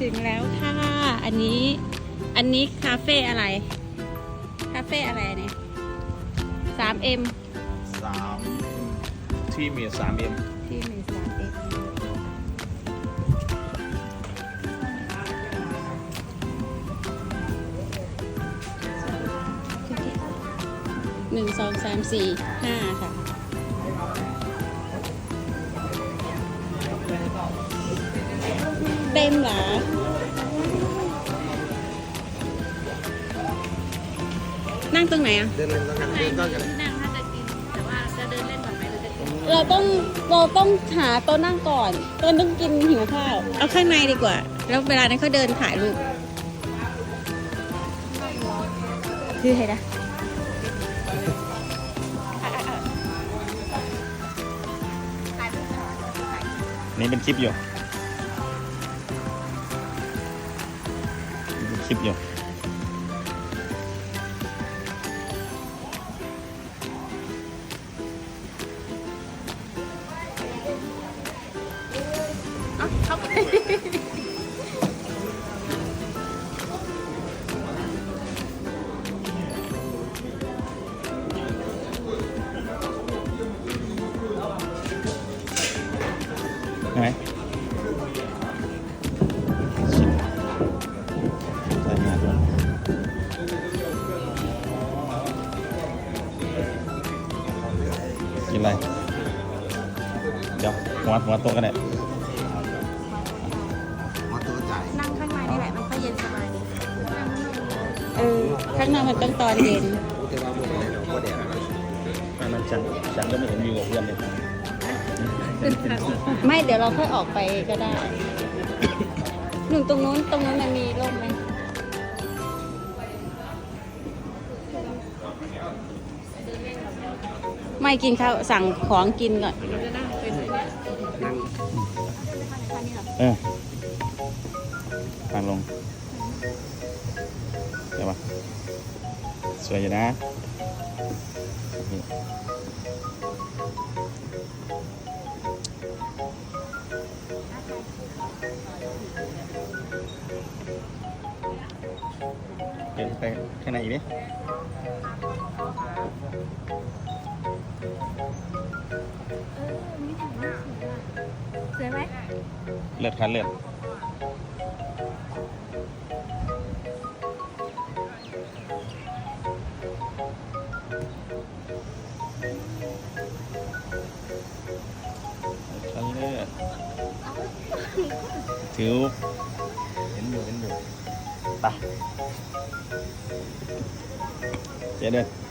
ถึงแล้วค่ะ อันนี้ อันนี้คาเฟ่อะไร คาเฟ่อะไรเนี่ยสามเอ็มสามที่มีสามเอ็มที่มีสามเอ็มหนึ่งสองสามสี่ห้าค่ะ ต็มเหรอ นั่งตรงไหนอะ เดินเล่นแล้วกันเดินต้อนกันที่นั่งถ้าจะกิน แต่ว่าจะเดินเล่นก่อนไหมหรือจะกินเราต้องเราต้องหาโต๊ะนั่งก่อนโต๊ะต้องกินหิวข้าว เอาข้างในดีกว่า แล้วเวลานั้นเขาเดินถ่ายรูปคือใครนะนี่เป็นคลิปอยู่ เป็นคลิป หัวหัวโต๊ะกันเนี่ยมอตัวจ่ายนั่งข้างในนี่แหละมันก็เย็นสบายดีเออข้างนอกมันต้องตอนเย็นรู้แต่ว่าหมดเลยเนาะก็แดดแล้วอันนั้นฉันฉันก็ไม่เห็นอยู่กับเพื่อนเลยไม่เดี๋ยวเราค่อยออกไปก็ได้หนึ่งตรงนู้นตรงนู้นมันมีร่มไหมไม่กินข้าวสั่งของกินก่อนนั่ เออทางลงเดี๋ยวมาสวยอยู่นะเดินไปข้างในอีกนิส เลือดคันเลือดคันเลือดถือเห็นอยู่เห็นอยู่ไปเจ๊เดิน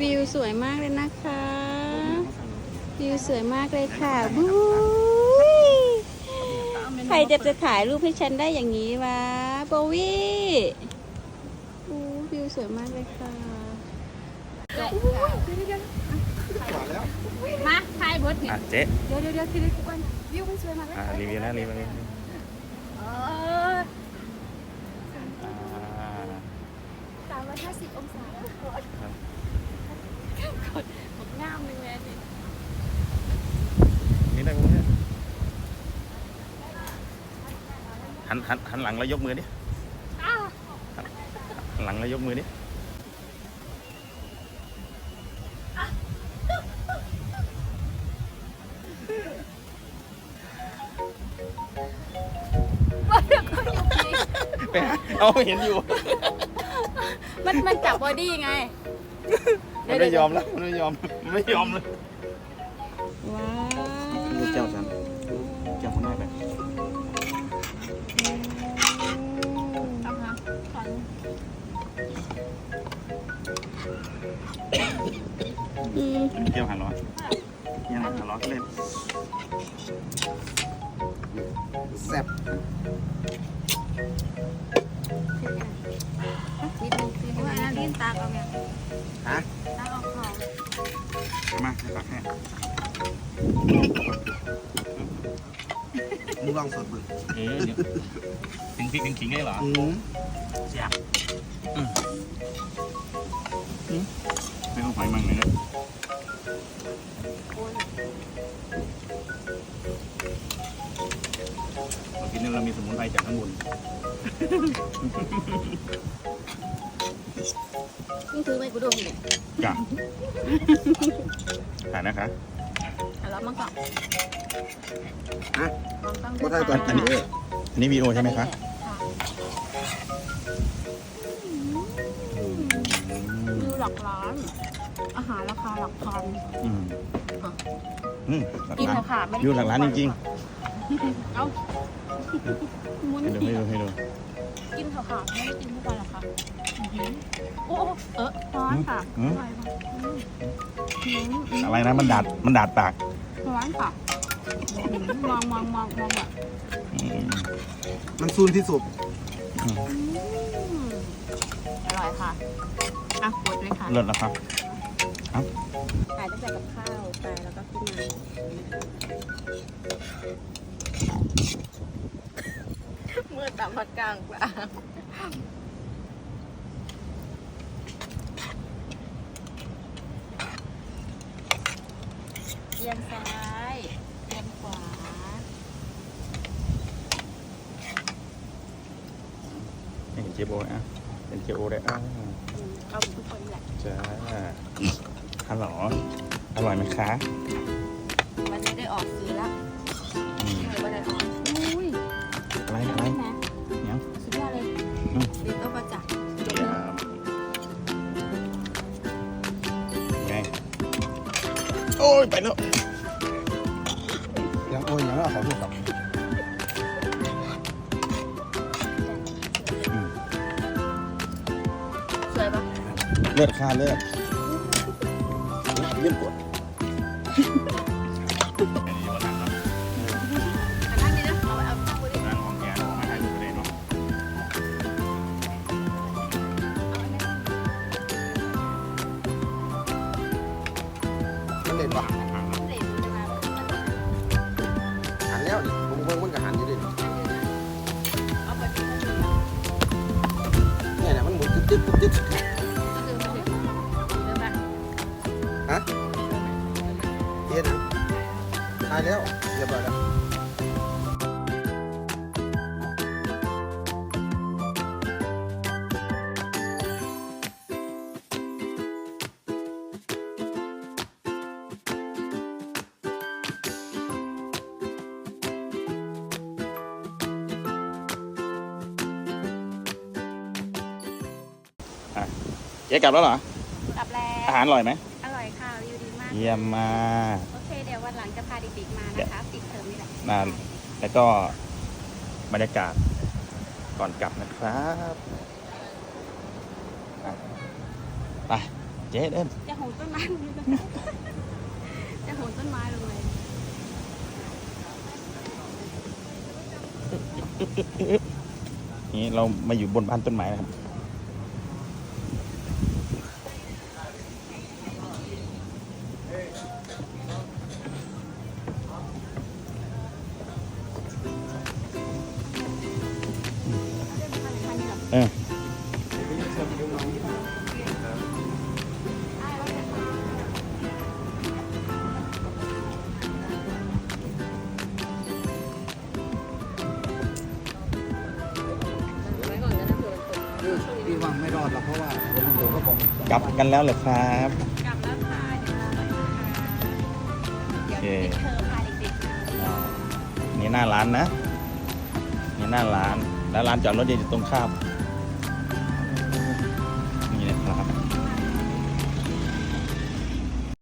วิวสวยมากเลยนะคะ วิวสวยมากเลยค่ะบู๊ยใครจะจะถ่ายรูปให้ฉันได้อย่างนี้วะโบวี่อู้วิวสวยมากเลยค่ะมาถ่ายบดเนี่ยอะเจ๊เดี๋ยวเดี๋ยวเดี๋ยวทีนี้ทุกวันวิวมันสวยมากเลยอะรีวิวนะรีวิวนะเอออ่ 350 องศาครับผมงามเลยดินี่ได้ไหมเนี่ยหันหันหันหลังแล้วยกมือดิหันหลังแล้วยกมือดิไปฮะเอาเห็นอยู่ มันมันจับบอดี้ไงมันไม่ยอมแล้วมันไม่ยอมมันไม่ยอมเลยว้าวดูเจ้าฉันเจ้าคนน้อยไปทำนะขอนอืมเจ้าหันร้อนยังหันร้อนเล่นแซ่บนิดนึง คือว่าอันนั้นลิ้นตาเอาเนี่ยฮะตาเอาของเอามาให้ตักให้มึงลองสดมึงเออเดี๋ยวถึงพริกถึงขิงได้เหรออืมเสียบอืมอืมไม่ต้องหอยมังเลยนะเรากินเนี่ยเรามีสมุนไพรจากข้างบน มึงถือไว้กูดูเนี่ยจ้ะถ่ายนะคะเอาแล้วมันก็ฮะลองตั้งก็ได้ตอนอันนี้เอออันนี้วีโอใช่ไหมคะวิวหลักล้าน อาหารราคาหลักพัน อืมอะ อืมหลักกินล้านเถอะค่ะไม่ได้อยู่หลักล้านจริงเอ้ามุนๆให้ดูให้ดูให้ดูกินเถอะค่ะไม่ได้กินทุกวันหรอกค่ะอื้อหือ โอ้โอ้เออร้อนค่ะอืม อร่อยค่ะอืมอืมอืมอะไรนะมันดาดมันดาดปากร้อนค่ะอื้อหือมองมองมองมองแบบอืมมันซูนที่สุดอืมอร่อยค่ะอะกดเลยค่ะเลิศแล้วครับขายตั้งแต่กับข้าวไปแล้วก็ขึ้นมาเมื่อตามพัดกลางปลา เอียงซ้ายเอียงขวาเห็นเจโบอะเห็นเจโอได้อะอืมเอาหมดทุกคนแหละจ้าฮัลโหลอร่อยไหมคะ วันนี้ได้ออกซื้อแล้ว โอ้ยไปแล้วยังโอ้ยยังไม่เอาขอโทษครับสวยปะเลือดค่าเลือดเลือดปวด เจ๊กลับแล้วเหรอ กลับแล้อาหารอร่อยไหม อร่อยค่ะวิวดีมาก เยี่ยมมาก โอเค เดี๋ยววันหลังจะพาเด็กๆมานะคะปิดเทอมนี่แหละนาน แล้วก็บรรยากาศก่อนกลับนะครับอะไปเจ๊เดินจะโหนต้นไม้ลงเลยจะโหนต้นไม้ลงเลยนี่เรามาอยู่บนบ้านต้นไม้นะครับ เออไว้ก่อนจะนั่งเดินตกพี่ว่าไม่รอดหรอกเพราะว่าผมโดนก็ผมกลับกันแล้วเหรอครับกลับแล้วค่ะเดี๋ยวเราไปนะคะเดี๋ยวปิดเทอมพาเด็กๆมาอ่านี่หน้าร้านนะนี่หน้าร้านเแล้วลานจอดรถจะอยู่ตรงข้าม